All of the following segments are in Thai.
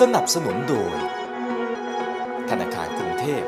สนับสนุนโดย ธนาคารกรุงเทพ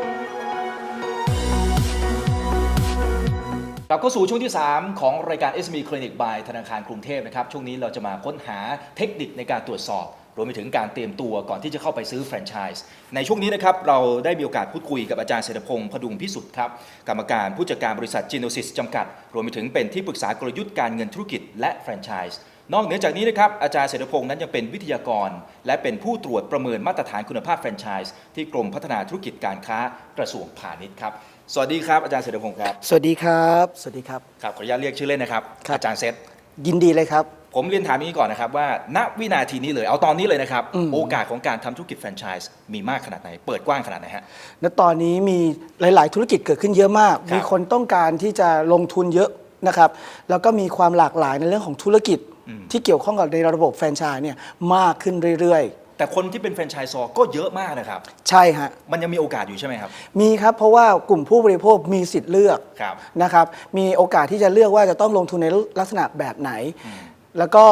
กลับเข้าสู่ช่วงที่ 3 ของรายการ SME Clinic by ธนาคารกรุงเทพนะครับ ช่วงนี้เราจะมาค้นหาเทคนิคในการตรวจสอบ รวมไปถึงการเตรียมตัวก่อนที่จะเข้าไปซื้อแฟรนไชส์ในช่วงนี้นะครับ เราได้มีโอกาสพูดคุยกับอาจารย์เศรษฐพงศ์พดุงพิสุทธิ์ครับ กรรมการผู้จัดการบริษัท Genesis จำกัด รวมไปถึงเป็นที่ปรึกษากลยุทธ์การเงินธุรกิจและแฟรนไชส์ นอกเหนือจากนี้นะครับอาจารย์เศรษฐพงศ์นั้นยังเป็นวิทยากร และเป็นผู้ตรวจประเมินมาตรฐานคุณภาพแฟรนไชส์ที่กรมพัฒนาธุรกิจการค้ากระทรวงพาณิชย์ครับสวัสดีครับอาจารย์เศรษฐพงศ์ครับสวัสดีครับ สวัสดีครับครับขออนุญาตเรียกชื่อเล่นนะครับครับ อาจารย์เซตยินดีเลยครับ ผมเรียนถามอย่างนี้ก่อนนะครับว่าณวินาทีนี้เลยเอาตอนนี้เลยนะครับอืม โอกาสของการทำธุรกิจแฟรนไชส์มีมากขนาดไหนเปิดกว้างขนาดไหนฮะ ณตอนนี้มีหลาย ๆ ธุรกิจเกิดขึ้นเยอะมาก ครับมีคนต้องการที่จะลงทุนเยอะนะครับ แล้วก็มีความหลากหลายในเรื่องของธุรกิจอืม ที่เกี่ยวข้องกับในระบบแฟรนไชส์เนี่ยมากขึ้นเรื่อยแต่คนที่เป็นแฟรนไชส์ซอก็เยอะมากนะครับๆใช่ฮะ มันยังมีโอกาสอยู่ใช่ไหมครับ มีครับ เพราะว่ากลุ่มผู้บริโภคมีสิทธิ์เลือกครับ นะครับ มีโอกาสที่จะเลือกว่าจะต้องลงทุนในลักษณะแบบไหน แล้วก็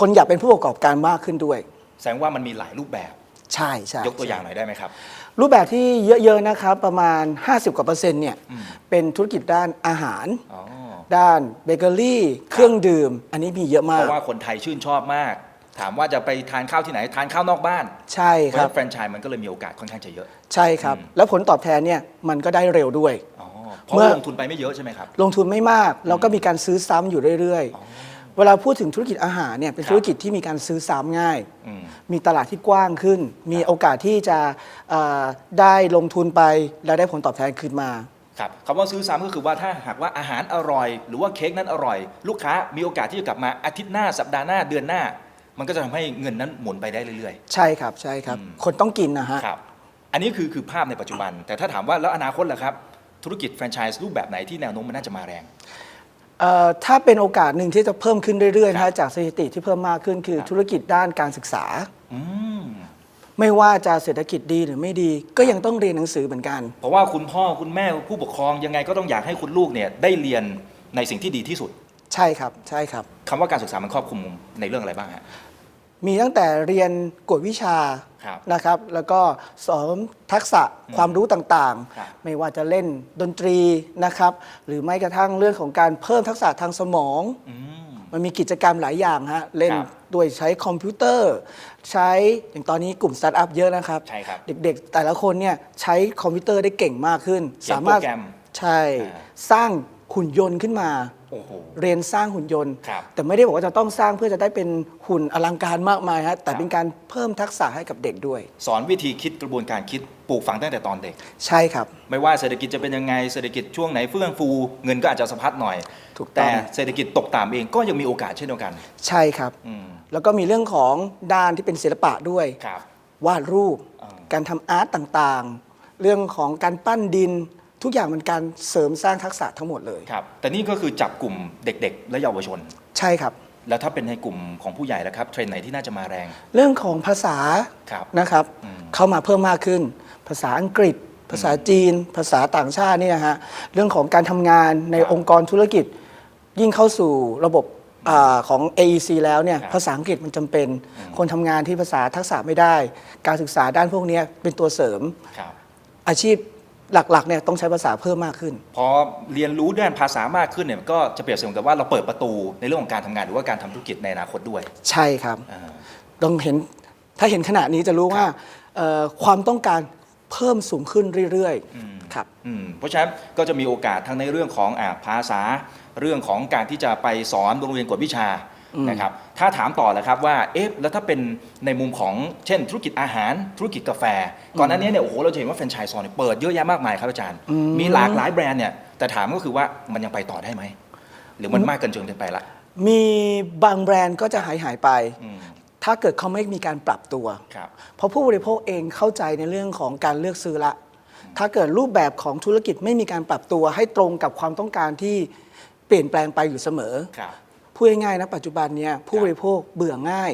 คนอยากเป็นผู้ประกอบการมากขึ้นด้วย แสดงว่ามันมีหลายรูปแบบ ใช่ใช่ยกตัวอย่างหน่อยได้ไหมครับ รูปแบบที่เยอะๆนะครับประมาณ 50กว่าเปอร์เซ็นต์เนี่ยอืมเป็นธุรกิจด้านอาหาร อ๋อ ด้านเบเกอรี่ เครื่องดื่ม อันนี้มีเยอะเพมากราะว่าคนไทยชื่นชอบมาก ถามว่าจะไปทานข้าวที่ไหนทานข้าวนอกบ้านใช่เพราะคฉะรับ นั้นแฟรนไชส์มันก็เลยมีโอกาสค่อนข้างจะเยอะ ใช่ครับ อืม แล้วผลตอบแทนเนี่ยมันก็ได้เร็วด้วย อ๋อเพราะเมื่อ ลงทุนไปไม่เยอะใช่ไหมครับ ลงทุนไม่มากแล้วก็มีการซื้อซ้ำอยู่เรื่อยอ๋อๆเวลาพูดถึงธุรกิจอาหารเนี่ยเป็นครับ ธุรกิจที่มีการซื้อซ้ำง่าย อืม มีตลาดที่กว้างขึ้น มีโอกาสที่จะเอ่อได้ลงทุนไปแล้วได้ผลตอบแทนคืนมา ครับคำว่าซื้อซ้ำก็คือว่าถ้าหากว่าอาหารอร่อย หรือว่าเค้กนั้นอร่อย ลูกค้ามีโอกาสที่จะกลับมาอาทิตย์หน้าสัปดาห์หน้าเดือนหน้า มันก็จะทำให้เงินนั้นหมุนไปได้เรื่อยใช่ครับใช่ครับอืมคนต้องกินนะฮะ ๆครับอันนี้คือคือภาพในปัจจุบัน แต่ถ้าถามว่าแล้วอนาคตล่ะครับธุรกิจแฟรนไชส์รูปแบบไหนที่แนวโน้มมันน่าจะมาแรง เอ่อถ้าเป็นโอกาสหนึ่งที่จะเพิ่มขึ้นเรื่อยๆนะครัฮะบจากสถิติที่เพิ่มมากขึ้นคือครับ ธุรกิจด้านการศึกษา อืม ไม่ว่าจะเศรษฐกิจดีหรือไม่ดี ก็ยังต้องเรียนหนังสือเหมือนกัน เพราะว่าคุณพ่อคุณแม่ผู้ปกครองยังไงก็ต้องอยากให้คุณลูกเนี่ยได้เรียนในสิ่งที่ดีที่สุดใช่ครับใช่ครับ คำว่าการศึกษามันครอบคลุมในเรื่องอะไรบ้างฮะ มีตั้งแต่เรียนกวดวิชาครับนะครับ แล้วก็สอนทักษะความรู้ต่างครับ ๆ ไม่ว่าจะเล่นดนตรีนะครับ หรือไม่กระทั่งเรื่องของการเพิ่มทักษะทางสมอง อืม มันมีกิจกรรมหลายอย่างฮะเล่นครับ ด้วยใช้คอมพิวเตอร์ ใช้อย่างตอนนี้กลุ่มสตาร์ทอัพเยอะนะครับ ใช่ครับเด็กๆ แต่ละคนเนี่ยใช้คอมพิวเตอร์ได้เก่งมากขึ้นเขียนสามารถโปรแกรมใช่อ่าสร้างหุ่นยนต์ขึ้นมาโอ้โห เรียนสร้างหุ่นยนต์ ครับแต่ไม่ได้บอกว่าจะต้องสร้างเพื่อจะได้เป็นหุ่นอลังการมากมายฮะแต่ครับ เป็นการเพิ่มทักษะให้กับเด็กด้วย สอนวิธีคิดกระบวนการคิดปลูกฝังตั้งแต่ตอนเด็ก ใช่ครับ ไม่ว่าเศรษฐกิจจะเป็นยังไงเศรษฐกิจช่วงไหนเฟื่องฟู เงินก็อาจจะสะพัดหน่อย ถูกต้อง แต่เศรษฐกิจตกต่ำเองก็ยังมีโอกาสเช่นเดียวกันใช่ครับ อืมแล้วก็มีเรื่องของด้านที่เป็นศิลปะด้วย ครับ วาดรูป อ่าการทำอาร์ตต่างๆ เรื่องของการปั้นดิน ทุกอย่างมันการเสริมสร้างทักษะทั้งหมดเลย ครับ แต่นี่ก็คือจับกลุ่มเด็ก ๆ และเยาวชน ใช่ครับ แล้วถ้าเป็นในกลุ่มของผู้ใหญ่แล้วครับ เทรนด์ไหนที่น่าจะมาแรง เรื่องของภาษาครับนะครับอืม เข้ามาเพิ่มมากขึ้น ภาษาอังกฤษ ภาษาจีน ภาษาต่างชาติเนี่ยฮะเรื่องของการทำงานในครับองค์กรธุรกิจ ยิ่งเข้าสู่ระบบอาของ AEC แล้วเนี่ยครับภาษาอังกฤษมันจำเป็น อืม คนทำงานที่ภาษาทักษะไม่ได้ การศึกษาด้านพวกเนี้ยเป็นตัวเสริม ครับ อาชีพ หลักๆเนี่ยต้องใช้ภาษาเพิ่มมากขึ้น พอเรียนรู้ด้านภาษามากขึ้นเนี่ยก็จะเปรียบเสมือนกับว่าเราเปิดประตูในเรื่องของการทำงานหรือว่าการทำธุรกิจในอนาคตด้วยใช่ครับ อ่า ต้องเห็นถ้าเห็นขณะนี้จะรู้ว่าเอ่อความต้องการเพิ่มสูงขึ้นเรื่อยอืม ๆครับ อืมเพราะฉะนั้นก็จะมีโอกาสทั้งในเรื่องของอาภาษา เรื่องของการที่จะไปสอนโรงเรียนกวดวิชาอืมนะครับ ถ้าถามต่อแล้วครับว่าเอ๊ะแล้วถ้าเป็นในมุมของเช่น ธุรกิจอาหารธุรกิจกาแฟ ก่อนหน้านี้เนี่ยโอ้โหเราจะเห็นว่าแฟรนไชส์ซอนเนี่ยเปิดเยอะแยะมากมายครับอาจารย์ มีหลากหลายแบรนด์เนี่ยแต่ถามก็คือว่ามันยังไปต่อได้ไหมหรือมันมากเกินจนเกินไปละมีบางแบรนด์ก็จะหายหายๆไป อืม ถ้าเกิดเขาไม่มีการปรับตัว ครับ เพราะผู้บริโภคเองเข้าใจในเรื่องของการเลือกซื้อละ ถ้าเกิดรูปแบบของธุรกิจไม่มีการปรับตัวให้ตรงกับความต้องการที่เปลี่ยนแปลงไปอยู่เสมอ ครับ พูดง่ายๆนะปัจจุบันเนี่ยผู้บริโภคเบื่อง่าย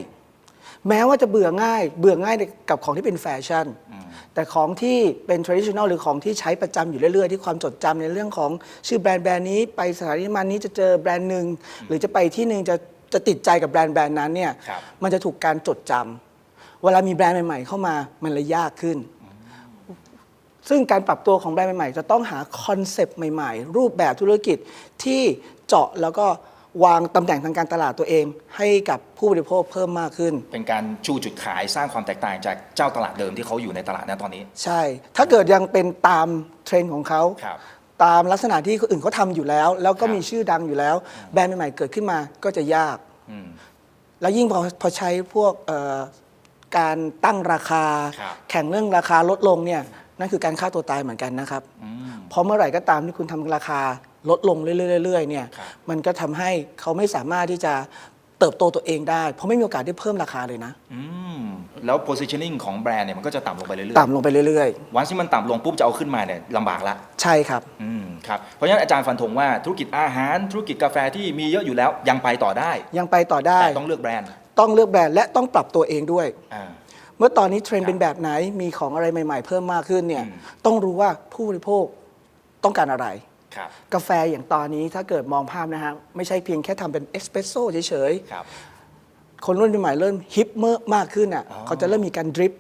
แม้ว่าจะเบื่อง่าย เบื่อง่ายกับของที่เป็นแฟชั่นอืมแต่ของที่เป็น traditional หรือของที่ใช้ประจำอยู่เรื่อยๆ ที่ความจดจำในเรื่องของชื่อแบรนด์แบรนด์นี้ไปสถานีน้ำมันนี้จะเจอแบรนด์หนึ่งหรือจะไปที่หนึ่งจะจะติดใจกับแบรนด์แบรนด์นั้นเนี่ยครับมันจะถูกการจดจำเวลามีแบรนด์ใหม่ๆ เข้ามามันเลยยากขึ้นซึ่งการปรับตัวของแบรนด์ใหม่ๆ จะต้องหาคอนเซปต์ใหม่ๆ รูปแบบธุรกิจที่เจาะแล้วก็ วางตำแหน่งทางการตลาดตัวเอง ให้กับผู้บริโภคเพิ่มมากขึ้น เป็นการชูจุดขายสร้างความแตกต่างจากเจ้าตลาดเดิมที่เขาอยู่ในตลาดนั้นตอนนี้ ใช่ ถ้าเกิดยังเป็นตามเทรนด์ของเขา ครับ ตามลักษณะที่คนอื่นเขาทำอยู่แล้ว แล้วก็ครับมีชื่อดังอยู่แล้ว แบรนด์ใหม่ๆเกิดขึ้นมาก็จะยาก อืม แล้วยิ่งพอพอใช้พวกเอ่อการตั้งราคา ครับ แข่งเรื่องราคาลดลงเนี่ยนั่นคือการฆ่าตัวตายเหมือนกันนะครับ อืม เพราะเมื่อไหร่ก็ตามที่คุณทำราคา ลดลงเรื่อยๆเรื่อยๆเนี่ยครับ มันก็ทำให้เขาไม่สามารถที่จะเติบโตตัวเองได้ เพราะไม่มีโอกาสได้เพิ่มราคาเลยนะ อืมแล้ว positioning ของแบรนด์เนี่ยมันก็จะต่ำลงไปเรื่อยต่ำลงไปเรื่อยๆวันที่มันต่ำลงปุ๊บจะเอาขึ้นมาเนี่ยลำบากละๆ ใช่ครับ อืมครับเพราะฉะนั้นอาจารย์ฟันธงว่าธุรกิจอาหาร ธุรกิจกาแฟที่มีเยอะอยู่แล้วยังไปต่อได้ ยังไปต่อได้แต่ต้องเลือกแบรนด์ต้องเลือกแบรนด์และต้องปรับตัวเองด้วย อ่า เมื่อตอนนี้เทรนครับด์เป็นแบบไหนมีของอะไรใหม่ ๆ เพิ่มมากขึ้นเนี่ยอืม ต้องรู้ว่าผู้บริโภคต้องการอะไรครับ กาแฟอย่างตอนนี้ถ้าเกิดมองภาพนะฮะไม่ใช่เพียงแค่ทำเป็นเอสเปรสโซ่เฉยครับๆคนรุ่นใหม่ๆเริ่มฮิปเมอร์มากขึ้นอะอ๋อเขาจะเริ่มมีการดริป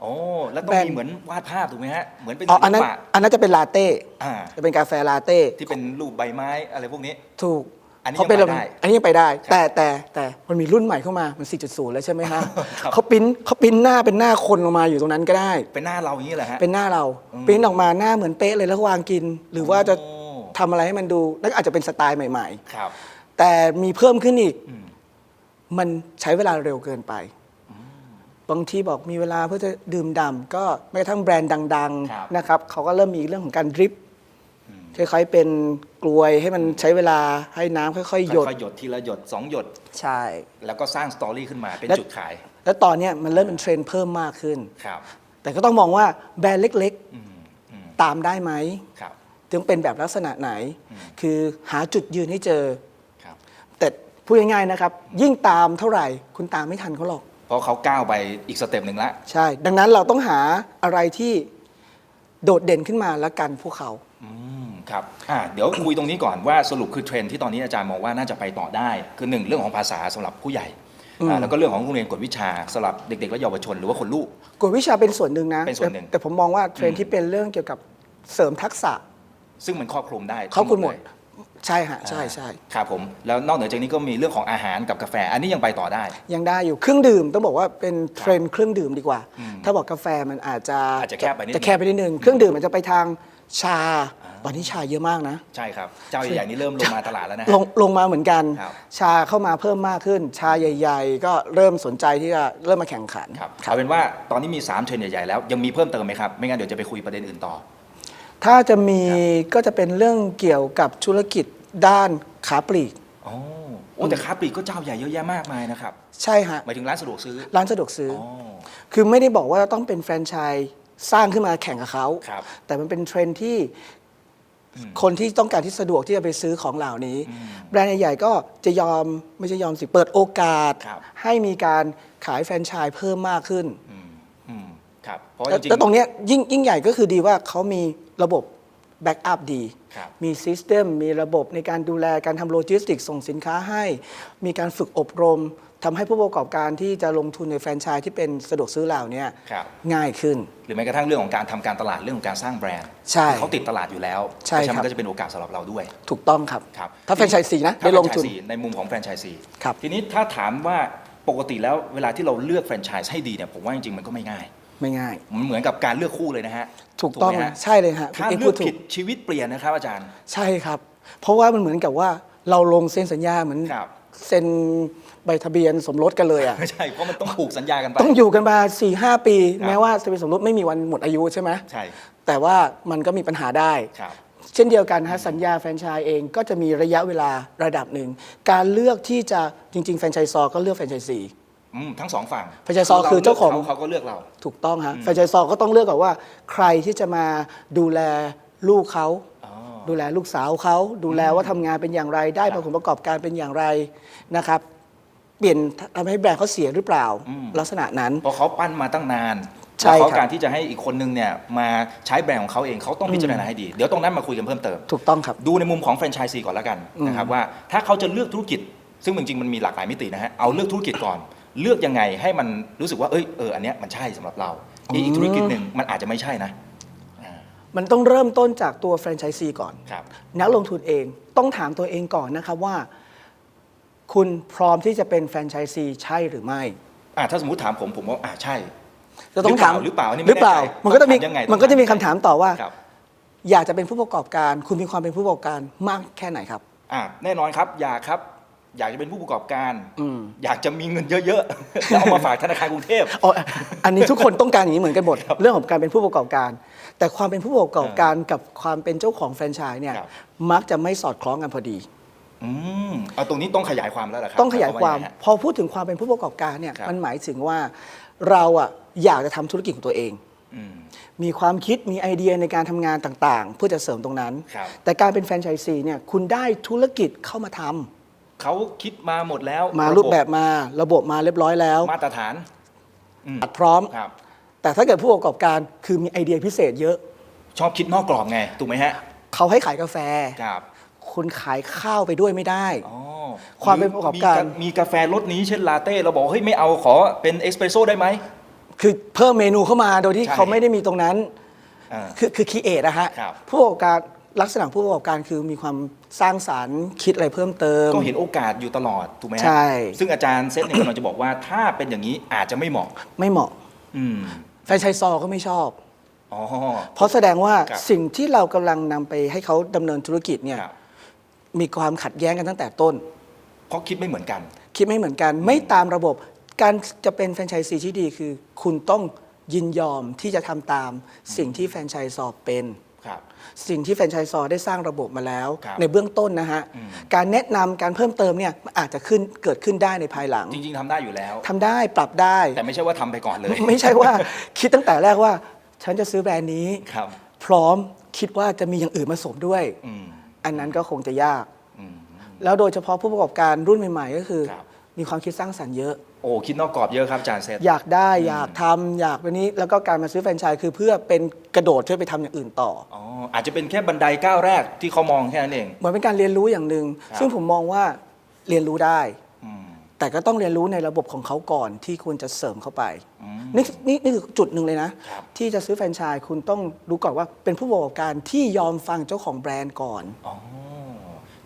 โอ้แล้วต้องแบรนด์มีเหมือนวาดภาพถูกไหมฮะ เหมือนเป็นอ๋อศิอันลนั้นปะอันนั้นจะเป็นลาเต้อ่าจะเป็นกาแฟลาเต้ ที่เป็นรูปใบไม้อะไรพวกนี้ ถูกอันนี้เพราะเป็นยังไปได้อันนี้ยังไปได้ครับแต่แต่แต่มันมีรุ่นใหม่เข้ามามัน 4.0 แล้วใช่ไหมฮะครับเขาปริ้นเขาปริ้นหน้าเป็นหน้าคนลงมาอยู่ตรงนั้นก็ได้ เป็นหน้าเราอย่างนี้แหละฮะเป็นหน้าเราอืมปริ้นออกมาหน้าเหมือนเป๊ะเลยแล้ววางกิน หรือว่าจะโอ้ ทำอะไรให้มันดูแล้วอาจจะเป็นสไตล์ใหม่ ครับ ๆ แต่มีเพิ่มขึ้นอีก อืม มันใช้เวลาเร็วเกินไป บางทีบอกมีเวลาเพื่อจะดื่มด่ำก็แม้กระทั่งแบรนด์ดัง ครับ ๆ นะครับเขาก็เริ่มมีเรื่องของการดริปคล้ายๆเป็นกลวยให้มันใช้เวลาให้น้ำค่อย ๆ หยด ค่อยๆหยดทีละหยดสองหยด ใช่ แล้วก็สร้างสตอรี่ขึ้นมาเป็นและ จุดขายแล้วตอนเนี้ยมันเริ่มเป็นเทรนด์เพิ่มมากขึ้น ครับแต่ก็ต้องมองว่าแบรนด์เล็กอืมอืมๆ ตามได้ไหม ครับ ถึงเป็นแบบลักษณะไหน คือหาจุดยืนให้เจอครับแต่พูดง่ายๆนะครับ ยิ่งตามเท่าไหร่คุณตามไม่ทันเขาหรอก เพราะเขาก้าวไปอีกสเต็ปหนึ่งละ ใช่ ดังนั้นเราต้องหาอะไรที่โดดเด่นขึ้นมาแล้วกันพวกเขาอืมครับอ่าเดี๋ยวคุยตรงนี้ก่อนว่าสรุปคือเทรนด์ที่ตอนนี้อาจารย์มองว่าน่าจะไปต่อได้ คือหนึ่งเรื่องของภาษาสำหรับผู้ใหญ่อ่าแล้วก็เรื่องของโรงเรียนกวดวิชาสำหรับเด็ก ๆ และเยาวชนหรือว่าคนลูกกฎวิชาเป็นส่วนหนึ่งนะเป็นส่วนหนึ่งแต่แต่ผมมองว่าเทรนด์ที่เป็นเรื่องเกี่ยวกับเสริมทักษะ ซึ่งมันครอบคลุมได้เขาคุณหมดทั้งเลยใช่ฮะใช่ใช่ครับผมแล้วนอกเหนือจากนี้ก็มีเรื่องของอาหารกับกาแฟ อันนี้ยังไปต่อได้ ยังได้อยู่เครื่องดื่มต้องบอกว่าเป็นเทรนด์เครื่องดื่มดีกว่า ถ้าบอกกาแฟมันอาจจะอาจจะแคบไปนิดนึงจะแคบไปนิดนึงเครื่องดื่มมันจะไปทางชาตอนนี้ชาเยอะมากนะ ใช่ครับ เจ้าใหญ่ๆนี่เริ่มลงมาตลาดแล้วนะฮะลงลงมาเหมือนกันครับชาเข้ามาเพิ่มมากขึ้น ชาใหญ่ ๆ ก็เริ่มสนใจที่จะเริ่มมาแข่งขันครับเอาเป็นว่าตอนนี้มี3เทรนด์ใหญ่ๆแล้วยังมีเพิ่มเติมไหมครับไม่งั้นเดี๋ยวจะไปคุยประเด็นอื่นต่อ ถ้าจะมีก็จะเป็นเรื่องเกี่ยวกับธุรกิจด้านขาปลีกโอ้โอ้แต่ค้าปลีกก็เจ้าใหญ่เยอะแยะมากมายนะครับใช่ฮะหมายถึงร้านสะดวกซื้อร้านสะดวกซื้ออ๋ออคือไม่ได้บอกว่าต้องเป็นแฟรนไชส์สร้างขึ้นมาแข่งกับเขา ครับ แต่มันเป็นเทรนด์ที่คนที่ต้องการที่สะดวกที่จะไปซื้อของเหล่านี้แบรนด์ใหญ่ๆก็จะยอมไม่ใช่ยอมสิเปิดโอกาส ครับ ให้มีการขายแฟรนไชส์เพิ่มมากขึ้น อืมอืมครับเพราะว่าแล้วจริงแล้วตรงเนี้ยยิ่งยิ่งใหญ่ก็คือดีว่าเขามี ระบบแบ็กอัพดี ครับมีซิสเต็มมีระบบในการดูแลการทำโลจิสติกส์ส่งสินค้าให้ มีการฝึกอบรมทำให้ผู้ประกอบการที่จะลงทุนในแฟรนไชส์ที่เป็นสะดวกซื้อเหล่าเนี้ยครับ ง่ายขึ้น หรือแม้กระทั่งเรื่องของการทำการตลาดเรื่องของการสร้างแบรนด์ใช่คือเขาติดตลาดอยู่แล้วใช่เพราะฉะนั้ครับ นก็จะเป็นโอกาสสำหรับเราด้วย ถูกต้องครับ ครับถ้าแฟรนไชส์สี่นะถ้าได้ลงทุน แฟรนไชส์สี่ในมุมของแฟรนไชส์สี่ครับ ทีนี้ถ้าถามว่าปกติแล้วเวลาที่เราเลือกแฟรนไชส์ให้ดีเนี่ยผมว่าจริงๆมันก็ไม่ง่าย ไม่ง่าย มันเหมือนกับการเลือกคู่เลยนะฮะ ถูกต้องไหมฮะใช่เลยฮะถ้าคุณเอกเลืพูอดกถูผิกดชีวิตเปลี่ยนนะครับอาจารย์ ใช่ครับ เพราะว่ามันเหมือนกับว่าเราลงเซ็นสัญญาเหมือนครับ เซ็นใบทะเบียนสมรสกันเลยอะ ไม่ใช่เพราะมันต้องผูกสัญญากันไป ต้องอยู่กันมา4ี่หปี ครับ แม้ว่าทะเบียนสมรสไม่มีวันหมดอายุใช่ไหมใช่แต่ว่ามันก็มีปัญหาได้ ครับ เช่นเดียวกันฮะสัญญาแฟรนไชส์เองก็จะมีระยะเวลาระดับหนึ่ง การเลือกที่จะจริง ๆ แฟรนไชส์ซอก็เลือกแฟรนไชส์ซี อืมทั้งสองฝั่งแฟรนไชส์ซอคือเจ้าของรลืกเขาก็เลือกเรา ถูกต้องฮะแฟรนไชส์ซอก็ต้องเลือกก่อนว่า ใครที่จะมาดูแลลูกเขา อ๋อ ดูแลลูกสาวเขาดูแลว่าทำงานเป็นอย่างไรได้ผลประกอบการเป็นอย่างไรนะครับ เปลี่ยนทำให้แบรนด์เขาเสียหรือเปล่าลักษณะนั้น เพราะเขาปั้นมาตั้งนานใช่แล้วเขาครับ การที่จะให้อีกคนนึงเนี่ยมาใช้แบรนด์ของเขาเองเขาต้องพิจารณาให้ดี เดี๋ยวตรงนั้นมาคุยกันเพิ่มเติม ถูกต้องครับ ดูในมุมของแฟรนไชส์ซีก่อนแล้วกันนะครับว่าถ้าเขาจะเลือกธุรกิจ ซึ่งจริงๆมันมีหลากหลายมิตินะฮะเอาเลือกธุรกิจก่อน เลือกยังไงให้มันรู้สึกว่าเอ้ยเอออันเนี้ยมันใช่สำหรับเราอีกอีกธุรกิจหนึ่งมันอาจจะไม่ใช่นะอ่ามันต้องเริ่มต้นจากตัวแฟรนไชส์ซีก่อน ครับ นักลงทุนเองต้องถามตัวเองก่อนนะครับว่า คุณพร้อมที่จะเป็นแฟรนไชส์ซีใช่หรือไม่อ่าถ้าสมมติถามผมผมว่าอ่าใช่ จะต้องถามหรือเปล่าหรือเปล่าอันนี้หไม่รือเปล่าแน่ใจมันก็จะมีต้องถามยังไงมันก็จะมีคำถามต่อว่า ครับ อยากจะเป็นผู้ประกอบการ คุณมีความเป็นผู้ประกอบการมากแค่ไหนครับ อ่าแน่นอนครับ อยากครับ อยากจะเป็นผู้ประกอบการอืมอยากจะมีเงินเยอะๆ แล้วเอามาฝากธนาคารกรุงเทพอ๋ออันนี้ทุกคนต้องการอย่างนี้เหมือนกันหมด เรื่องของการเป็นผู้ประกอบการ แต่ความเป็นผู้ประกอบการกับความเป็นเจ้าของแฟรนไชส์เนี่ยครับมักจะไม่สอดคล้องกันพอดีอืมเอาตรงนี้ต้องขยายความแล้วเหรอครับ ต้องขยายความหยพอพูดถึงความเป็นผู้ประกอบการเนี่ยครับมันหมายถึงว่าเราอะอยากจะทำธุรกิจของตัวเองอืมมีความคิดมีไอเดียในการทำงานต่างๆ เพื่อจะเสริมตรงนั้นครับแต่การเป็นแฟรนไชส์ซีเนี่ยคุณได้ธุรกิจเข้ามาทำ เขาคิดมาหมดแล้วมารูปแบบมาระบบมาเรียบร้อยแล้วมาตรฐานอืมอัดพร้อมครับ แต่ถ้าเกิดผู้ประกอบการคือมีไอเดียพิเศษเยอะ ชอบคิดนอกกรอบไงถูกไหมฮะเขาให้ขายกาแฟครับคุณขายข้าวไปด้วยไม่ได้อ๋อความเป็นผู้ประกอบการมีมีกาแฟรสนี้เช่นลาเต้ เราบอกเฮ้ยไม่เอาขอเป็นเอสเปรสโซ่ได้ไหม คือเพิ่มเมนูเข้ามาโดยที่ใช่เขาไม่ได้มีตรงนั้นอ่าคือคือคีเอทนะฮะครับผู้ประกอบการ ลักษณะผู้ประกอบการคือมีความสร้างสารรค์คิดอะไรเพิ่มเติม ก็เห็นโอกาสอยู่ตลอดถูกไหมฮะใช่ ซึ่งอาจารย์เซตเนี่ยกำลังจะบอกว่าถ้าเป็นอย่างนี้อาจจะไม่เหมาะ ไม่เหมาะ อืมแฟรนไชส์ซอก็ไม่ชอบ อ๋อ เพราะแสดงว่าครับ สิ่งที่เรากำลังนำไปให้เขาดำเนินธุรกิจเนี่ยครับมีความขัดแย้งกันตั้งแต่ต้น เพราะคิดไม่เหมือนกัน คิดไม่เหมือนกันไม่ตามระบบ การจะเป็นแฟรนไชส์ซีที่ดีคือ คุณต้องยินยอมที่จะทำตามสิ่งที่แฟรนไชส์ซอเป็นครับ สิ่งที่แฟรนไชส์ซอได้สร้างระบบมาแล้ว ครับในเบื้องต้นนะฮะ อืม การแนะนำการเพิ่มเติมเนี่ยมันอาจจะขึ้นเกิดขึ้นได้ในภายหลังจริง ๆทำได้อยู่แล้ว ทำได้ปรับได้ แต่ไม่ใช่ว่าทำไปก่อนเลยไม่ใช่ว่า คิดตั้งแต่แรกว่า ฉันจะซื้อแบรนด์นี้ ครับพร้อมคิดว่าจะมีอย่างอื่นมาสมด้วย อืมอันนั้นก็คงจะยาก อืม แล้วโดยเฉพาะผู้ประกอบการรุ่นใหม่ ๆ ก็คือ ครับ มีความคิดสร้างสรรค์เยอะโอ้คิดนอกกรอบเยอะครับอาจารย์เซต อยากได้อยากทำอยากแบบนี้แล้วก็การมาซื้อแฟรนไชส์คือเพื่อเป็นกระโดดช่วยไปทำอย่างอื่นต่อ อ๋ออาจจะเป็นแค่บันไดก้าวแรกที่เขามองแค่นั้นเอง เหมือนเป็นการเรียนรู้อย่างหนึ่งครับ ซึ่งผมมองว่าเรียนรู้ได้ อืม แต่ก็ต้องเรียนรู้ในระบบของเขาก่อนที่ควรจะเสริมเข้าไปอืมนี่นี่นี่คือจุดหนึ่งเลยนะ ครับ ที่จะซื้อแฟรนไชส์คุณต้องรู้ก่อนว่าเป็นผู้ประกอบการที่ยอมฟังเจ้าของแบรนด์ก่อน อ๋อ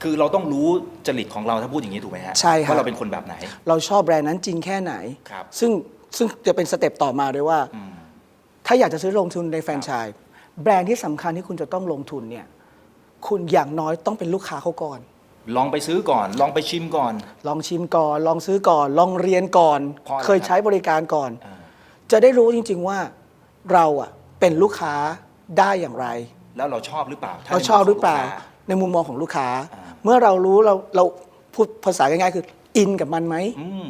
คือเราต้องรู้จริตของเราถ้าพูดอย่างนี้ถูกไหมฮะใช่ครับ ว่าเราเป็นคนแบบไหน เราชอบแบรนด์นั้นจริงแค่ไหน ครับ ซึ่งซึ่งจะเป็นสเต็ปต่อมาด้วยว่า อืม ถ้าอยากจะซื้อลงทุนในแฟรนไชส์แบรนด์ที่สำคัญที่คุณจะต้องลงทุนเนี่ยคุณอย่างน้อยต้องเป็นลูกค้าเขาก่อน ลองไปซื้อก่อน ลองไปชิมก่อน ลองชิมก่อน ลองซื้อก่อน ลองเรียนก่อน เพราะอะไร เคยใช้บริการก่อน อ่าจะได้รู้จริง ๆว่าเราอะเป็นลูกค้าได้อย่างไร แล้วเราชอบหรือเปล่าถ้เราในชอบหรือเปล่า มุมขงกค้ในมุมมองของลูกค้า อ่า เมื่อเรารู้เราเราพูดภาษาง่ายๆคืออินกับมันไหม อืม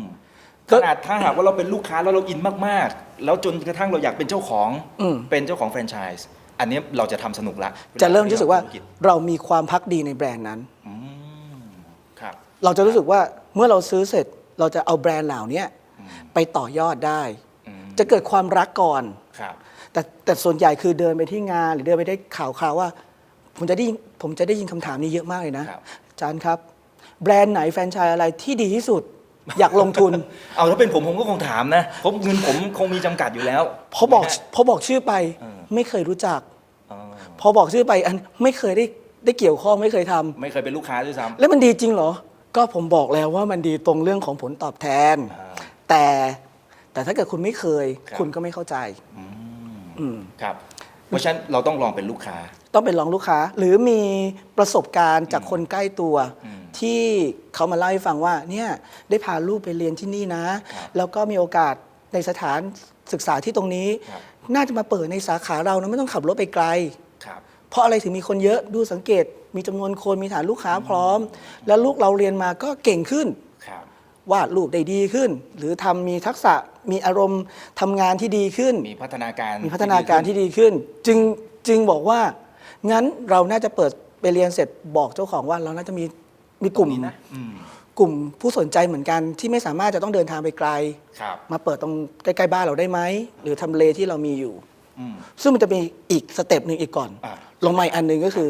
ก็ขนาดถ้าหากว่าเราเป็นลูกค้าแล้วเราอินมากๆ แล้วจนกระทั่งเราอยากเป็นเจ้าของอืม เป็นเจ้าของแฟรนไชส์อันนี้เราจะทำสนุกละจะเริ่มรู้สึกว่าธุรจเรามีความพักดีในแบรนด์นั้น อืมครับ เราจะรู้สึกว่าเมื่อเราซื้อเสร็จเราจะเอาแบรนด์เหล่านี้ไปต่อยอดได้ อืมจะเกิดความรักก่อน ครับ แต่แต่ส่วนใหญ่คือเดินไปที่งานหรือเดินไปได้ข่าวคราวว่า ผมจะได้ยินผมจะได้ยินคำถามนี้เยอะมากเลยนะ ครับ อาจารย์ครับ แบรนด์ไหนแฟรนไชส์อะไรที่ดีที่สุด อยากลงทุน เอาถ้าเป็นผมผมก็คงถามนะเพราะเงินผมคงมีจำกัดอยู่แล้วพอบอกถูไหมฮะ พอบอกชื่อไปเออ ไม่เคยรู้จัก อ๋อพอบอกชื่อไปอันไม่เคยได้ได้เกี่ยวข้องไม่เคยทำไม่เคยเป็นลูกค้าด้วยซ้ำแล้วมันดีจริงเหรอ ก็ผมบอกแล้วว่ามันดีตรงเรื่องของผลตอบแทนอ่า แต่แต่ถ้าเกิดคุณไม่เคย ครับ คุณก็ไม่เข้าใจ อืมอืม ครับ เพราะฉะนั้นเราต้องลองเป็นลูกค้า ต้องเป็นรองลูกค้า หรือมีประสบการณ์จากคนใกล้ตัวอืมที่เขามาเล่าให้ฟังว่าเนี่ยได้พาลูกไปเรียนที่นี่นะครับแล้วก็มีโอกาสในสถานศึกษาที่ตรงนี้ครับน่าจะมาเปิดในสาขาเรานะไม่ต้องขับรถไปไกลครับเพราะอะไรถึงมีคนเยอะดูสังเกต มีจำนวนคนมีฐานลูกค้าพร้อม แล้วลูกเราเรียนมาก็เก่งขึ้นครับวาดรูปได้ดีขึ้น หรือทำมีทักษะมีอารมณ์ทำงานที่ดีขึ้น มีพัฒนาการมีพัฒนาการที่ดีขึ้น จึงจึงบอกว่า งั้นเราน่าจะเปิดไปเรียนเสร็จบอกเจ้าของว่าเราน่าจะมีมีกลุ่มนี้นะอืมกลุ่มผู้สนใจเหมือนกันที่ไม่สามารถจะต้องเดินทางไปไกล ครับมาเปิดตรงใกล้ๆบ้านเราได้ไหมหรือทำเลที่เรามีอยู่ อืม ซึ่งมันจะมีอีกสเต็ปหนึ่งอีกก่อน อ่าลงมาอีกอันหนึ่งก็คือ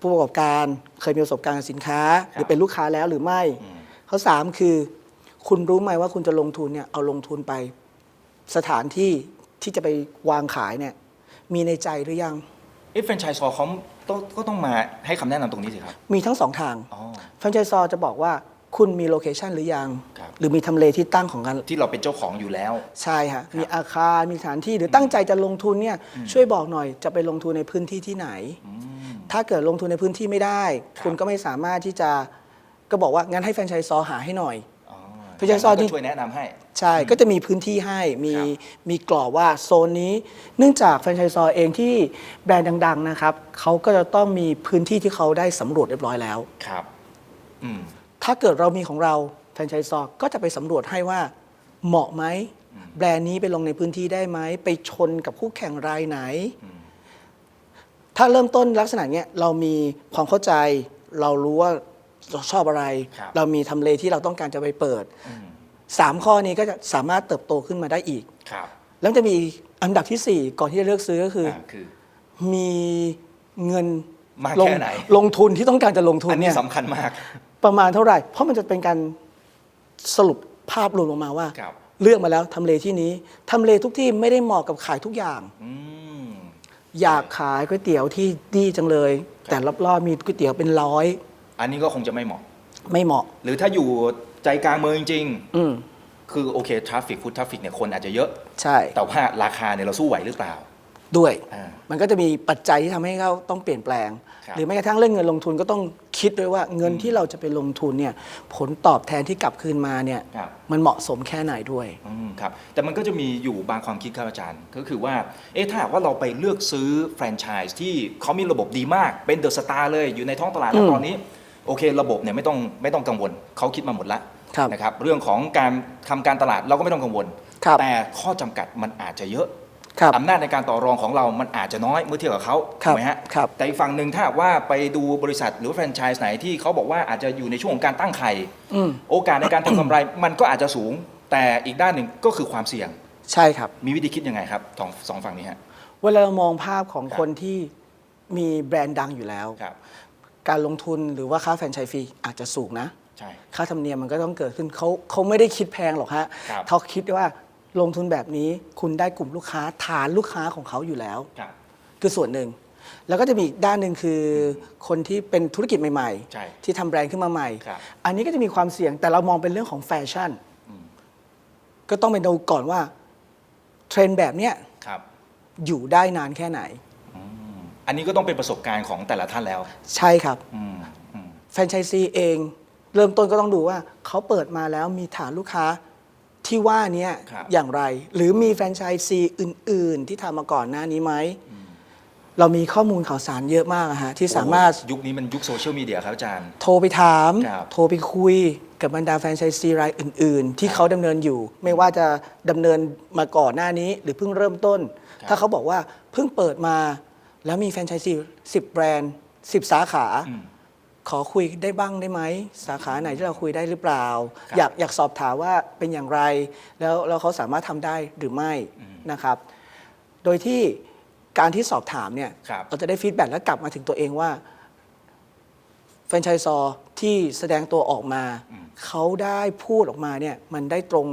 ผู้ประกอบการเคยมีประสบการณ์กับสินค้า หรือเป็นลูกค้าแล้วหรือไม่อืม ข้อสามคือ คุณรู้ไหมว่าคุณจะลงทุนเนี่ยเอาลงทุนไป สถานที่ที่จะไปวางขายเนี่ย มีในใจหรือยัง เอ๊ะแฟรนไชส์ซอเขาต้องก็ต้องมาให้คำแนะนำตรงนี้สิครับมีทั้งสองทางอ๋อ แฟรนไชส์ซอจะบอกว่าคุณมีโลเคชันหรือยัง ครับ หรือมีทำเลที่ตั้งของการ ที่เราเป็นเจ้าของอยู่แล้ว ใช่ฮะมีอาคารมีสถานที่หรือตั้งใจจะลงทุนเนี่ยช่วยบอกหน่อยจะไปลงทุนในพื้นที่ที่ไหนถ้าเกิดลงทุนในพื้นที่ไม่ได้ คุณก็ไม่สามารถที่จะก็บอกว่างั้นให้แฟรนไชส์ซอหาให้หน่อย อ๋อแฟรนไชส์ซอก็นี่ ช่วยแนะนำให้ ใช่ ก็จะมีพื้นที่ให้ มีครับมีกรอบว่าโซนนี้ เนื่องจากแฟรนไชส์ซอเองที่แบรนด์ดัง ๆ นะครับ เขาก็จะต้องมีพื้นที่ที่เขาได้สำรวจเรียบร้อยแล้ว ครับ อืม ถ้าเกิดเรามีของเราแฟรนไชส์ซอก็จะไปสำรวจให้ว่าเหมาะไหม แบรนด์นี้ไปลงในพื้นที่ได้ไหม ไปชนกับคู่แข่งรายไหนถ้าเริ่มต้นลักษณะเนี้ยเรามีความเข้าใจ เรารู้ว่าเรา ชอบอะไร ครับ เรามีทำเลที่เราต้องการจะไปเปิด อืมสามข้อนี้ก็จะสามารถเติบโตขึ้นมาได้อีก ครับแล้วจะมีอันดับที่ 4 ก่อนที่จะเลือกซื้อก็คือออ่าคือ มีเงินมากลงแค่ไหน ลงทุนที่ต้องการจะลงทุนอันนี้เนี่ย สำคัญมาก ประมาณเท่าไหร่ เพราะมันจะเป็นการสรุปภาพรวมลงมาว่า ครับ เลือกมาแล้วทำเลที่นี้ทำเลทุกที่ไม่ได้เหมาะกับขายทุกอย่าง อืม อยากขายก๋วยเตี๋ยวที่ดีจังเลย แต่รอบๆมีก๋วยเตี๋ยวเป็นร้อย อันนี้ก็คงจะไม่เหมาะ ไม่เหมาะ หรือถ้าอยู่ใจกลางเมืองจริงอืมๆคือโอเคทราฟฟิกฟุตทราฟฟิกเนี่ยคนอาจจะเยอะ ใช่ แต่ว่าราคาเนี่ยเราสู้ไหวหรือเปล่าด้วย อ่า มันก็จะมีปัจจัยที่ทำให้เขาต้องเปลี่ยนแปลง ครับ หรือแม้กระทั่งเรื่องเงินลงทุนก็ต้องคิดด้วยว่าเงินที่เราจะไปลงทุนเนี่ยผลตอบแทนที่กลับคืนมาเนี่ยครับ มันเหมาะสมแค่ไหนด้วย อืมครับแต่มันก็จะมีอยู่บางความคิดครับอาจารย์ ก็คือว่าเอ๊ะถ้าหากว่าเราไปเลือกซื้อแฟรนไชส์ที่เขามีระบบดีมากเป็นเดอะสตาร์เลยอยู่ในท้องตลาดแล้วอืมตอนนี้ โอเค ระบบเนี่ยไม่ต้องไม่ต้องกังวลเขาคิดมาหมดแล้วครับนะครับเรื่องของการทำการตลาดเราก็ไม่ต้องกังวล ครับแต่ข้อจำกัดมันอาจจะเยอะครับอำนาจในการต่อรองของเรามันอาจจะน้อยเมื่อเทียบกับเขาครัถูบกไหมฮะครับแต่อีกฝั่งหนึ่งถ้าหากว่าไปดูบริษัทหรือแฟรนไชส์ไหนที่เขาบอกว่าอาจจะอยู่ในช่วงของการตั้งไข่อืม โอกาสในการทำกำไร มันก็อาจจะสูง แต่อีกด้านหนึ่งก็คือความเสี่ยง ใช่ครับ มีวิธีคิดยังไงครับสองสองฝั่งนี้ฮะ เวลาเรามองภาพของครับ คนที่มีแบรนด์ดังอยู่แล้ว ครับ การลงทุนหรือว่าค่าแฟรนไชส์ฟรีอาจจะสูงนะ ใช่ ค่าธรรมเนียมมันก็ต้องเกิดขึ้นเขาเขาไม่ได้คิดแพงหรอกฮะครับ เขาคิดว่าลงทุนแบบนี้คุณได้กลุ่มลูกค้าฐานลูกค้าของเขาอยู่แล้ว ครับ คือส่วนหนึ่ง แล้วก็จะมีอีกด้านหนึ่งคือคนที่เป็นธุรกิจใหม่ใช่ๆ ที่ทำแบรนด์ขึ้นมาใหม่ ครับ อันนี้ก็จะมีความเสี่ยงแต่เรามองเป็นเรื่องของแฟชั่น ก็ต้องไปดูก่อนว่าเทรนด์แบบเนี้ยครับ อยู่ได้นานแค่ไหน อันนี้ก็ต้องเป็นประสบการณ์ของแต่ละท่านแล้วใช่ครับ อืมอืม แฟรนไชส์ซีเอง เริ่มต้นก็ต้องดูว่าเขาเปิดมาแล้วมีฐานลูกค้าที่ว่าเนี้ยครับ อย่างไร หรือมีแฟรนไชส์ซีอื่น ๆ ที่ทำมาก่อนหน้านี้ไหม เรามีข้อมูลข่าวสารเยอะมากอะฮะที่สามารถโอ้ยุคนี้มันยุคโซเชียลมีเดียครับอาจารย์ โทรไปถาม ครับ โทรไปคุยกับบรรดาแฟรนไชส์ซีรายอื่น ๆ ที่เขาดำเนินอยู่ ไม่ว่าจะดำเนินมาก่อนหน้านี้ หรือเพิ่งเริ่มต้นครับถ้าเขาบอกว่าเพิ่งเปิดมา แล้วมีแฟรนไชส์ซีสิบแบรนด์สิบสาขา อืม ขอคุยได้บ้างได้ไหม สาขาไหนที่เราคุยได้หรือเปล่า ครับอยากอยากสอบถามว่าเป็นอย่างไร แล้วแล้วเขาสามารถทำได้หรือไม่นะครับ โดยที่การที่สอบถามเนี่ยครับ เราจะได้ฟีดแบ็กแล้วกลับมาถึงตัวเองว่า แฟรนไชส์ซอที่แสดงตัวออกมา เขาได้พูดออกมาเนี่ยมันได้ตรง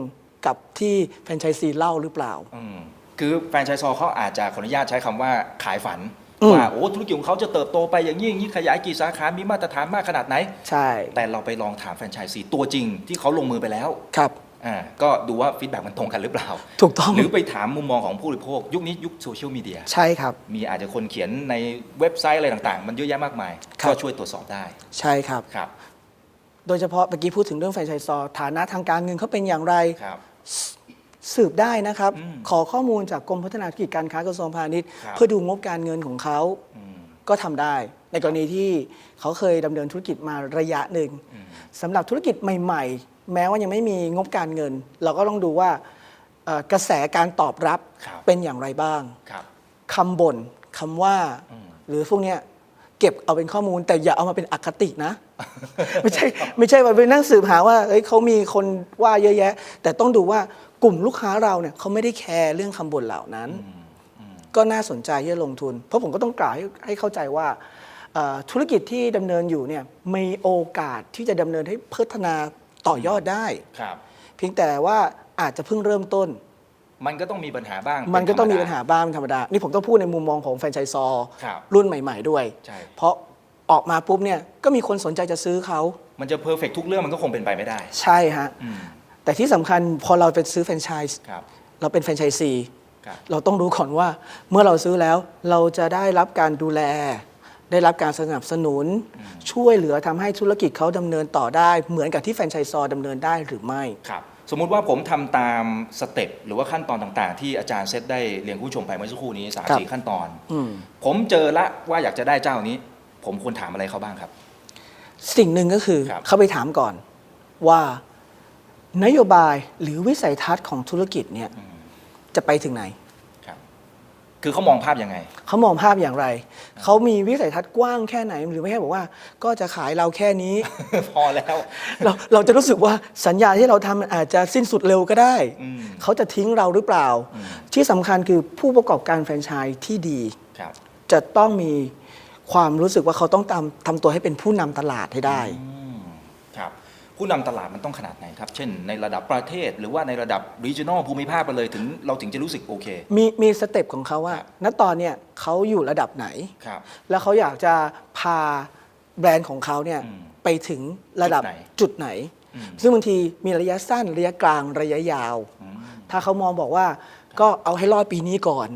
กับที่แฟรนไชส์ซีเล่าหรือเปล่า อืม คือแฟรนไชส์ซอเขาอาจจะขออนุญาตใช้คำว่าขายฝันอืม ว่าโอ้ธุรกิจของเขาจะเติบโตไปอย่างนี้อย่างนี้ขยายกี่สาขา มีมาตรฐานมากขนาดไหน ใช่แต่เราไปลองถามแฟรนไชส์ซีตัวจริงที่เขาลงมือไปแล้วครับ อ่าก็ดูว่าฟีดแบ็กมันตรงกันหรือเปล่า ถูกต้องหรือไปถามมุมมองของผู้บริโภค ยุคนี้ยุคโซเชียลมีเดีย ใช่ครับ มีอาจจะคนเขียนในเว็บไซต์อะไรต่างๆ มันเยอะแยะมากมาย ครับ ก็ช่วยตรวจสอบได้ใช่ครับ ครับ โดยเฉพาะเมื่อกี้พูดถึงเรื่องแฟรนไชส์ซอฐานะทางการเงินเขาเป็นอย่างไร ครับ สืบได้นะครับ อืมขอข้อมูลจากกรมพัฒนาธุรกิจการค้ากระทรวงพาณิชย์ ครับ เพื่อดูงบการเงินของเขาอืมก็ทำได้ ในกรณีที่เขาเคยดำเนินธุรกิจมาระยะหนึ่งสำหรับธุรกิจใหม่ ๆ แม้ว่ายังไม่มีงบการเงิน เราก็ต้องดูว่าเอ่อกระแสการตอบรับครับ เป็นอย่างไรบ้าง ครับ คำบ่นคำว่า อืม หรือพวกเนี้ยเก็บเอาเป็นข้อมูลแต่อย่าเอามาเป็นอคตินะ ไม่ใช่ไม่ใช่ว่าไปนั่งสืบหาว่าเอ้ยเขามีคนว่าเยอะแยะ แต่ต้องดูว่า กลุ่มลูกค้าเราเนี่ยเขาไม่ได้แคร์เรื่องคำบ่นเหล่านั้น ก็น่าสนใจที่จะลงทุน เพราะผมก็ต้องกล่าวให้ให้เข้าใจว่าเอ่อธุรกิจที่ดำเนินอยู่เนี่ยมีโอกาสที่จะดำเนินให้พัฒนาต่อยอดได้ ครับ เพียงแต่ว่าอาจจะเพิ่งเริ่มต้น มันก็ต้องมีปัญหาบ้างมันก็ต้องมีเป็ปัญหาบ้างเป็นธรรมดา นี่ผมต้องพูดในมุมมองของแฟรนไชส์ซอร์ครับ รุ่นใหม่ ๆ ด้วย ใช่ เพราะออกมาปุ๊บเนี่ยก็มีคนสนใจจะซื้อเขามันจะเพอร์เฟกทุกเรื่องมันก็คงเป็นไปไม่ได้ ใช่ฮะ อืม แต่ที่สำคัญพอเราไปซื้อแฟรนไชส์ครับ เราเป็นแฟรนไชส์ซีครับ เราต้องรู้ก่อนว่าเมื่อเราซื้อแล้วเราจะได้รับการดูแล ได้รับการสนับสนุน ช่วยเหลือทำให้ธุรกิจเขาดำเนินต่อได้ เหมือนกับที่แฟรนไชส์ซอร์ดำเนินได้หรือไม่ ครับ สมมุติว่าผมทำตามสเต็ปหรือว่าขั้นตอนต่างๆ ที่อาจารย์เซตได้เรียนคุณผู้ชมไปเมื่อสักครู่นี้สามครับสี่ขั้นตอน อืม ผมเจอละว่าอยากจะได้เจ้านี้ ผมควรถามอะไรเขาบ้างครับ สิ่งหนึ่งก็คือครับ เขาไปถามก่อนว่า นโยบายหรือวิสัยทัศน์ของธุรกิจเนี่ยจะไปถึงไหนครับคือเขามองภาพยังไง เขามองภาพอย่างไร เขามีวิสัยทัศน์กว้างแค่ไหน หรือไม่แค่บอกว่า ก็จะขายเราแค่นี้ พอแล้ว เราเราจะรู้สึกว่าสัญญาที่เราทำมันอาจจะสิ้นสุดเร็วก็ได้อืมเขาจะทิ้งเราหรือเปล่า ที่สำคัญคือผู้ประกอบการแฟรนไชส์ที่ดีครับจะต้องมีความรู้สึกว่าเขาต้องทำทำตัวให้เป็นผู้นำตลาดให้ได้ครับ ผู้นำตลาดมันต้องขนาดไหนครับ เช่น ในระดับประเทศหรือว่าในระดับ regional ภูมิภาคไปเลยถึงเราถึงจะรู้สึกโอเค มีมีสเต็ปของเขาว่าครับณตอนเนี้ยเขาอยู่ระดับไหน ครับ แล้วเขาอยากจะพาแบรนด์ของเขาเนี่ยอืมไปถึงระดับจุดไหนจุดไหนอืม ซึ่งบางทีมีระยะสั้นระยะกลางระยะยาวถ้าเขามองบอกว่าก็เอาให้รอดปีนี้ก่อน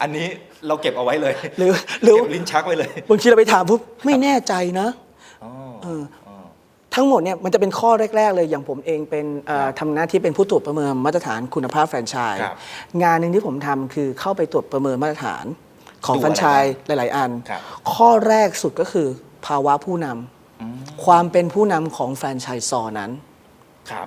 อันนี้เราเก็บเอาไว้เลยหรือหรือ เก็บลิ้นชักไว้เลยบางทีเราไปถามปุ๊บไม่แน่ใจนะอ๋อเอออ๋อ ทั้งหมดเนี่ยมันจะเป็นข้อแรก ๆ เลยอย่างผมเองเป็นเอ่อครับทำหน้าที่เป็นผู้ตรวจประเมินมาตรฐานคุณภาพแฟรนไชส์ครับงานหนึ่งที่ผมทำคือเข้าไปตรวจประเมินมาตรฐานของดูแฟรนไชส์อะไรหลาย ๆ อัน ครับ ข้อแรกสุดก็คือภาวะผู้นำความเป็นผู้นำของแฟรนไชส์ซอร์นั้น ครับ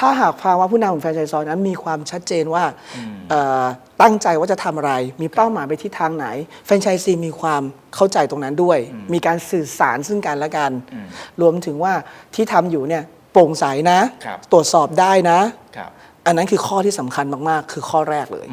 ถ้าหากภาวะผู้นำของแฟรนไชส์ซอร์นั้นมีความชัดเจนว่าอืมเอ่อตั้งใจว่าจะทำอะไร มีเป้าหมายไปที่ทางไหน แฟรนไชส์ซีมีความเข้าใจตรงนั้นด้วย มีการสื่อสารซึ่งกันและกันอืมรวมถึงว่าที่ทำอยู่เนี่ยโปร่งใสนะครับตรวจสอบได้นะครับอันนั้นคือข้อที่สำคัญมาก ๆ คือข้อแรกเลย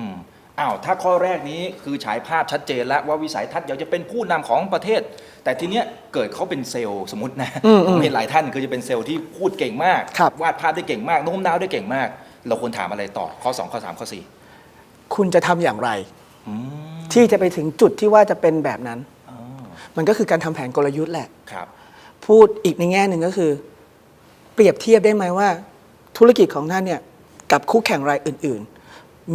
อืมอ้าวถ้าข้อแรกนี้คือฉายภาพชัดเจนแล้วว่าวิสัยทัศน์อยากจะเป็นผู้นำของประเทศ แต่ทีเนี้ยเกิดเขาเป็นเซลล์สมมตินะอืมอืมผมเห็นหลายท่านคือจะเป็นเซลล์ที่พูดเก่งมากครับวาดภาพได้เก่งมากโน้มน้าวได้เก่งมาก เราควรถามอะไรต่อข้อ 2 ข้อ 3 ข้อคุณจะทำอย่างไร4อืมที่จะไปถึงจุดที่ว่าจะเป็นแบบนั้นอ๋อมันก็คือการทำแผนกลยุทธ์แหละครับ พูดอีกในแง่หนึ่งก็คือ เปรียบเทียบได้ไหมว่า ธุรกิจของท่านเนี่ยกับคู่แข่งรายอื่น ๆ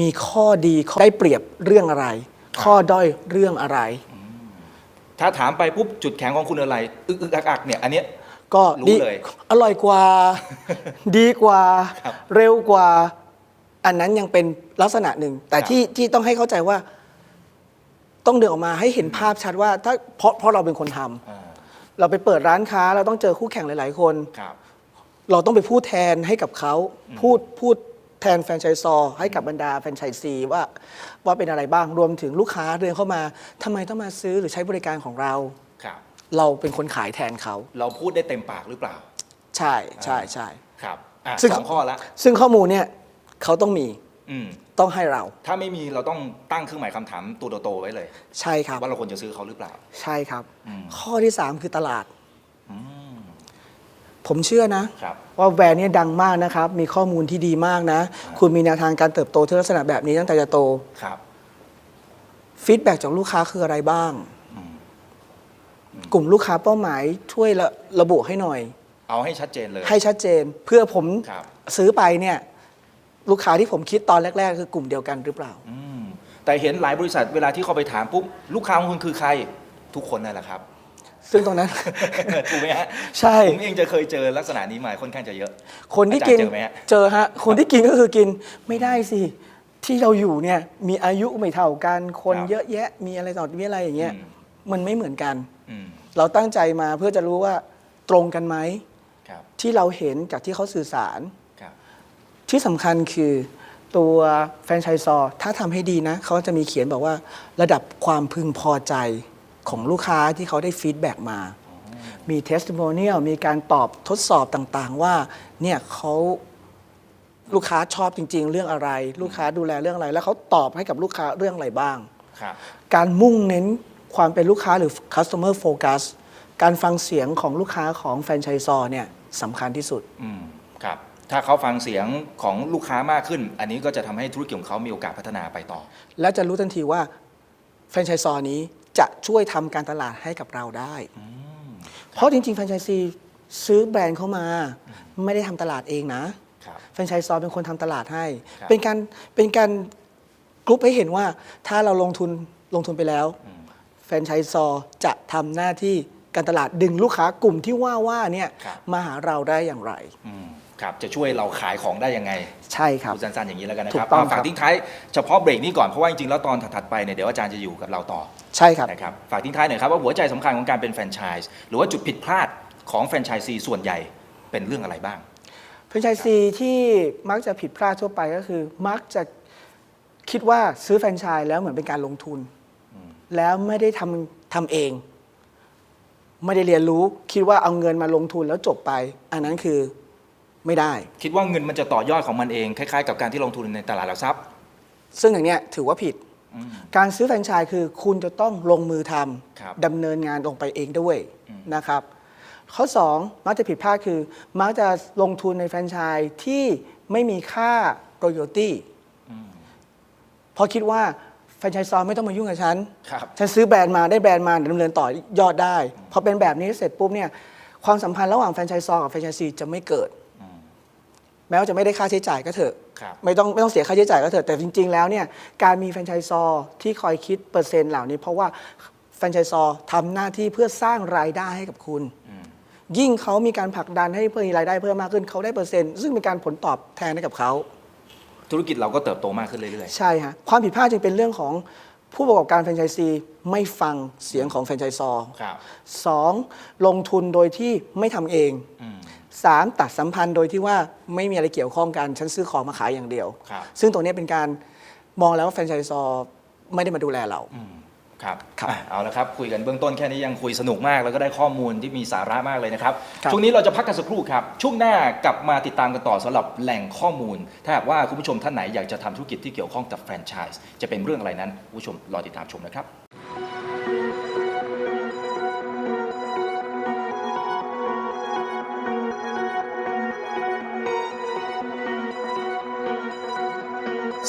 มีข้อดีข้อได้เปรียบเรื่องอะไร ข้อด้อยเรื่องอะไร ถ้าถามไปปุ๊บจุดแข็งของคุณอะไร อึกอึกอักอักเนี่ยอันเนี้ย ก็รู้ดีเลย อร่อยกว่า ดีกว่า ครับเร็วกว่า อันนั้นยังเป็นลักษณะหนึ่ง แต่ครับ ที่ที่ต้องให้เข้าใจว่า ต้องเดินออกมาให้เห็นภาพชัดว่า ถ้าเพราะเพราะเราเป็นคนทำอ่าเราไปเปิดร้านค้า เราต้องเจอคู่แข่งหลาย ๆ คน ครับ เราต้องไปพูดแทนให้กับเขาพูดพูด แทนแฟรนไชส์ซอร์ให้กับบรรดาแฟรนไชส์ซีว่าว่าเป็นอะไรบ้างรวมถึงลูกค้าเดินเข้ามาทำไมต้องมาซื้อหรือใช้บริการของเรา ครับ เราเป็นคนขายแทนเขา เราพูดได้เต็มปากหรือเปล่า ใช่ใช่ใช่ ครับอะซึ่ง สองข้อละซึ่งข้อมูลเนี่ยเขาต้องมีอืมต้องให้เราถ้าไม่มีเราต้องตั้งเครื่องหมายคำถามตัวโตๆไว้เลย ใช่ครับ ว่าเราควรจะซื้อเขาหรือเปล่า ใช่ครับ อืม ข้อที่ 3 คือตลาด อืม ผมเชื่อนะ ครับ ว่าแบรนด์เนี้ดังมากนะครับ มีข้อมูลที่ดีมากนะ คุณมีแนวทางการเติบโตที่ลักษณะแบบนี้ตั้งแต่จะโตครับ ฟีดแบ็จากลูกค้าคืออะไรบ้าง อืม กลุ่มลูกค้าเป้าหมายช่วยระระบุให้หน่อย เอาให้ชัดเจนเลย ให้ชัดเจนเพื่อผมครับ ซื้อไปเนี่ย ลูกค้าที่ผมคิดตอนแรก ๆ คือกลุ่มเดียวกันหรือเปล่า อืมแต่เห็นหลายบริษัทเวลาที่เขาไปถามปุ๊บลูกค้าของคุณคือใคร ทุกคนนั่นแหละครับ ซึ่งตรงนั้น ถูกไหมฮะใช่ ผมเองจะเคยเจอลักษณะนี้มาค่อนข้างจะเยอะ คนที่กินอาจารย์เจอไหมฮะ เจอฮะ คนที่กินก็คือกินไม่ได้สิ ที่เราอยู่เนี่ยมีอายุไม่เท่ากัน คนครับเยอะแยะ มีอะไรต่อมีอะไรอย่างเงี้ย อืม มันไม่เหมือนกัน อืมเราตั้งใจมาเพื่อจะรู้ว่าตรงกันไหม ครับที่เราเห็นจากที่เขาสื่อสาร ครับ ที่สำคัญคือตัวแฟรนไชส์ซอร์ถ้าทำให้ดีนะ เขาจะมีเขียนบอกว่าระดับความพึงพอใจ ของลูกค้าที่เขาได้ฟีดแบ็กมา มีเทสติโมเนียลมีการตอบทดสอบต่างๆ ว่าเนี่ยเขาลูกค้าชอบจริง ๆ เรื่องอะไร ลูกค้าดูแลเรื่องอะไร แล้วเขาตอบให้กับลูกค้าเรื่องอะไรบ้าง ครับการมุ่งเน้นความเป็นลูกค้าหรือ customer focus การฟังเสียงของลูกค้าของแฟรนไชส์ซอร์เนี่ยสำคัญที่สุด อืมครับ ถ้าเขาฟังเสียงของลูกค้ามากขึ้น อันนี้ก็จะทำให้ธุรกิจของเขามีโอกาสพัฒนาไปต่อ แล้วจะรู้ทันทีว่าแฟรนไชส์ซอนี้ จะช่วยทำการตลาดให้กับเราได้ เพราะจริงๆ แฟรนไชส์ซีซื้อแบรนด์เข้ามา ไม่ได้ทำตลาดเองนะครับแฟรนไชส์ซอเป็นคนทำตลาดให้ครับเป็นการเป็นการกรุ๊ปให้เห็นว่าถ้าเราลงทุนลงทุนไปแล้ว แฟรนไชส์ซอจะทำหน้าที่การตลาดดึงลูกค้ากลุ่มที่ว่าว่าเนี่ยครับมาหาเราได้อย่างไรอืม ครับจะช่วยเราขายของได้ยังไงใช่ครับ พูดสั้นๆอย่างนี้แล้วกันนะถูครับกต้องอ่าฝากครับ ทิ้งท้ายเฉพาะเบรกนี้ก่อนเพราะว่าจริงๆแล้วตอนถัดๆไปเนี่ยเดี๋ยวอาจารย์จะอยู่กับเราต่อใช่ครับ นะครับฝากทิ้งท้ายหน่อยครับว่าหัวใจสำคัญของการเป็นแฟรนไชส์หรือว่าจุดผิดพลาดของแฟรนไชส์ซีส่วนใหญ่เป็นเรื่องอะไรบ้าง แฟรนไชส์ซีที่มักจะผิดพลาดทั่วไปก็คือ มักจะคิดว่าซื้อแฟรนไชส์แล้วเหมือนเป็นการลงทุน แล้วไม่ได้ทำทำเอง ไม่ได้เรียนรู้คิดว่าเอาเงินมาลงทุนแล้วจบไป อันนั้นคือ ไม่ได้ คิดว่าเงินมันจะต่อยอดของมันเอง คล้ายๆ กับการที่ลงทุนในตลาดหลักทรัพย์ ซึ่งอย่างเนี้ยถือว่าผิดอืมการซื้อแฟรนไชส์คือคุณจะต้องลงมือทครับำดำเนินงานลงไปเองด้วยอืม นะครับ ข้อ 2 มักจะผิดพลาดคือ มักจะลงทุนในแฟรนไชส์ที่ไม่มีค่า royalty เพราะคิดว่าแฟรนไชส์ซอไม่ต้องมายุ่งกับฉัน ครับ ฉันซื้อแบรนด์มาได้แบรนด์มาดำเนินต่อยอดได้พอเป็นแบบนี้เสร็จปุ๊บเนี่ยความสัมพันธ์ระหว่างแฟรนไชส์ซอกับแฟรนไชส์ซีจะไม่เกิด แม้ว่าจะไม่ได้ค่าใช้จ่ายก็เถอะ ครับ ไม่ต้องไม่ต้องเสียค่าใช้จ่ายก็เถอะแต่จริง ๆ แล้วเนี่ยการมีแฟรนไชส์ซอที่คอยคิดเปอร์เซ็นต์เหล่านี้ เพราะว่าแฟรนไชส์ซอทำหน้าที่เพื่อสร้างรายได้ให้กับคุณยิ่งเขามีการผลักดันให้เพิ่มรายได้เพิ่มมากขึ้นเขาได้เปอร์เซ็นต์ซึ่งเป็นการผลตอบแทนให้กับเขา ธุรกิจเราก็เติบโตมากขึ้นเรื่อย ใช่ฮะความผิดพลาดจึงเป็นเรื่องของผู้ประกอบการแฟรนไชส์ซีไม่ฟังเสียงของแฟรนไชส์ซอๆครับ สองลงทุนโดยที่ไม่ทำเอง อืม สามตัดสัมพันธ์โดยที่ว่าไม่มีอะไรเกี่ยวข้องกันฉันซื้อของมาขายอย่างเดียว ครับซึ่งตรงนี้เป็นการมองแล้วว่าแฟรนไชส์ซอไม่ได้มาดูแลเราครับครับอะเอาละครับ คุยกันเบื้องต้นแค่นี้ยังคุยสนุกมาก แล้วก็ได้ข้อมูลที่มีสาระมากเลยนะครับครับ ช่วงนี้เราจะพักกันสักครู่ครับ ช่วงหน้ากลับมาติดตามกันต่อสำหรับแหล่งข้อมูล ถ้าหากว่าคุณผู้ชมท่านไหนอยากจะทำธุรกิจที่เกี่ยวข้องกับแฟรนไชส์จะเป็นเรื่องอะไรนั้นคุณผู้ชมรอติดตามชมนะครับ